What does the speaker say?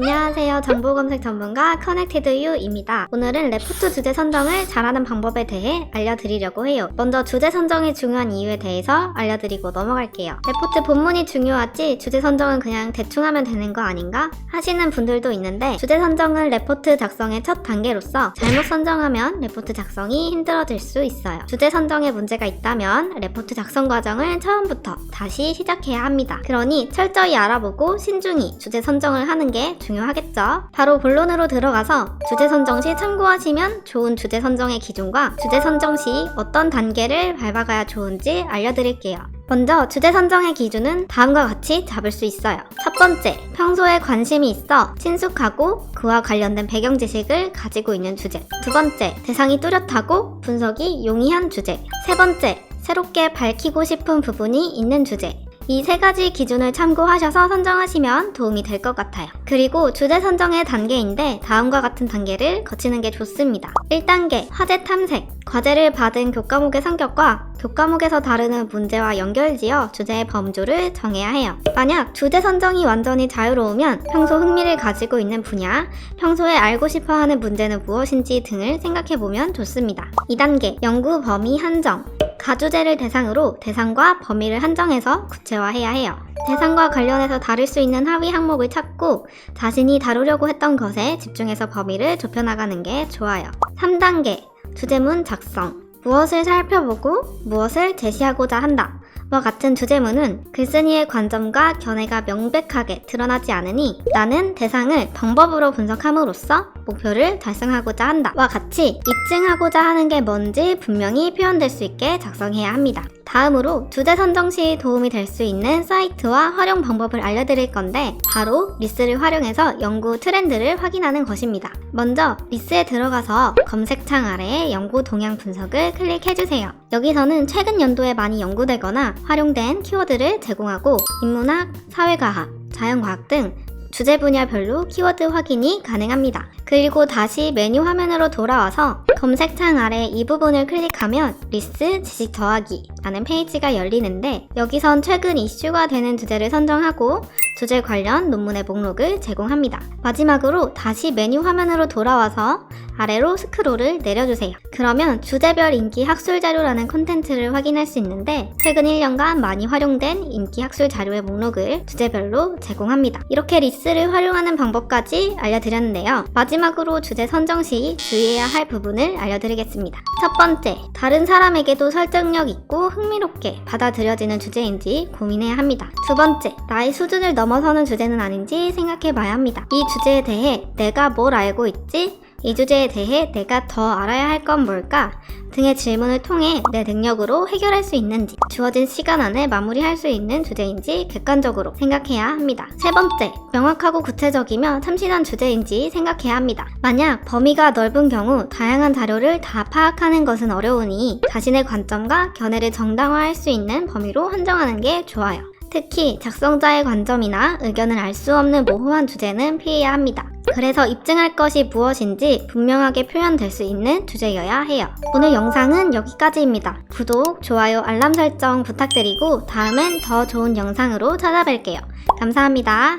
안녕하세요. 정보 검색 전문가 커넥티드 유입니다. 오늘은 레포트 주제 선정을 잘하는 방법에 대해 알려드리려고 해요. 먼저 주제 선정이 중요한 이유에 대해서 알려드리고 넘어갈게요. 레포트 본문이 중요하지 주제 선정은 그냥 대충 하면 되는 거 아닌가? 하시는 분들도 있는데 주제 선정은 레포트 작성의 첫 단계로서 잘못 선정하면 레포트 작성이 힘들어질 수 있어요. 주제 선정에 문제가 있다면 레포트 작성 과정을 처음부터 다시 시작해야 합니다. 그러니 철저히 알아보고 신중히 주제 선정을 하는 게 중요하겠죠. 바로 본론으로 들어가서 주제 선정 시 참고하시면 좋은 주제 선정의 기준과 주제 선정 시 어떤 단계를 밟아가야 좋은지 알려드릴게요. 먼저 주제 선정의 기준은 다음과 같이 잡을 수 있어요. 첫 번째, 평소에 관심이 있어 친숙하고 그와 관련된 배경 지식을 가지고 있는 주제. 두 번째, 대상이 뚜렷하고 분석이 용이한 주제. 세 번째, 새롭게 밝히고 싶은 부분이 있는 주제. 이 세 가지 기준을 참고하셔서 선정하시면 도움이 될 것 같아요. 그리고 주제 선정의 단계인데 다음과 같은 단계를 거치는 게 좋습니다. 1단계, 화제 탐색. 과제를 받은 교과목의 성격과 교과목에서 다루는 문제와 연결지어 주제의 범주를 정해야 해요. 만약 주제 선정이 완전히 자유로우면 평소 흥미를 가지고 있는 분야, 평소에 알고 싶어 하는 문제는 무엇인지 등을 생각해 보면 좋습니다. 2단계, 연구 범위 한정. 가주제를 대상으로 대상과 범위를 한정해서 구체화해야 해요. 대상과 관련해서 다룰 수 있는 하위 항목을 찾고 자신이 다루려고 했던 것에 집중해서 범위를 좁혀나가는 게 좋아요. 3단계, 주제문 작성. 무엇을 살펴보고 무엇을 제시하고자 한다. 와 같은 주제문은 글쓴이의 관점과 견해가 명백하게 드러나지 않으니 나는 대상을 방법으로 분석함으로써 목표를 달성하고자 한다. 와 같이 입증하고자 하는 게 뭔지 분명히 표현될 수 있게 작성해야 합니다. 다음으로 주제 선정 시 도움이 될 수 있는 사이트와 활용 방법을 알려드릴 건데 바로 리스를 활용해서 연구 트렌드를 확인하는 것입니다. 먼저 리스에 들어가서 검색창 아래에 연구 동향 분석을 클릭해주세요. 여기서는 최근 연도에 많이 연구되거나 활용된 키워드를 제공하고 인문학, 사회과학, 자연과학 등 주제 분야별로 키워드 확인이 가능합니다. 그리고 다시 메뉴 화면으로 돌아와서 검색창 아래 이 부분을 클릭하면 리스 지식 더하기 라는 페이지가 열리는데 여기선 최근 이슈가 되는 주제를 선정하고 주제 관련 논문의 목록을 제공합니다. 마지막으로 다시 메뉴 화면으로 돌아와서 아래로 스크롤을 내려주세요. 그러면 주제별 인기 학술 자료라는 콘텐츠를 확인할 수 있는데 최근 1년간 많이 활용된 인기 학술 자료의 목록을 주제별로 제공합니다. 이렇게 리스를 활용하는 방법까지 알려드렸는데요. 마지막으로 주제 선정 시 주의해야 할 부분을 알려드리겠습니다. 첫 번째, 다른 사람에게도 설득력 있고 흥미롭게 받아들여지는 주제인지 고민해야 합니다. 두 번째, 나의 수준을 넘어서는 주제는 아닌지 생각해 봐야 합니다. 이 주제에 대해 내가 뭘 알고 있지? 이 주제에 대해 내가 더 알아야 할 건 뭘까? 등의 질문을 통해 내 능력으로 해결할 수 있는지, 주어진 시간 안에 마무리할 수 있는 주제인지 객관적으로 생각해야 합니다. 세 번째, 명확하고 구체적이며 참신한 주제인지 생각해야 합니다. 만약 범위가 넓은 경우 다양한 자료를 다 파악하는 것은 어려우니 자신의 관점과 견해를 정당화할 수 있는 범위로 한정하는 게 좋아요. 특히 작성자의 관점이나 의견을 알 수 없는 모호한 주제는 피해야 합니다. 그래서 입증할 것이 무엇인지 분명하게 표현될 수 있는 주제여야 해요. 오늘 영상은 여기까지입니다. 구독, 좋아요, 알람 설정 부탁드리고 다음엔 더 좋은 영상으로 찾아뵐게요. 감사합니다.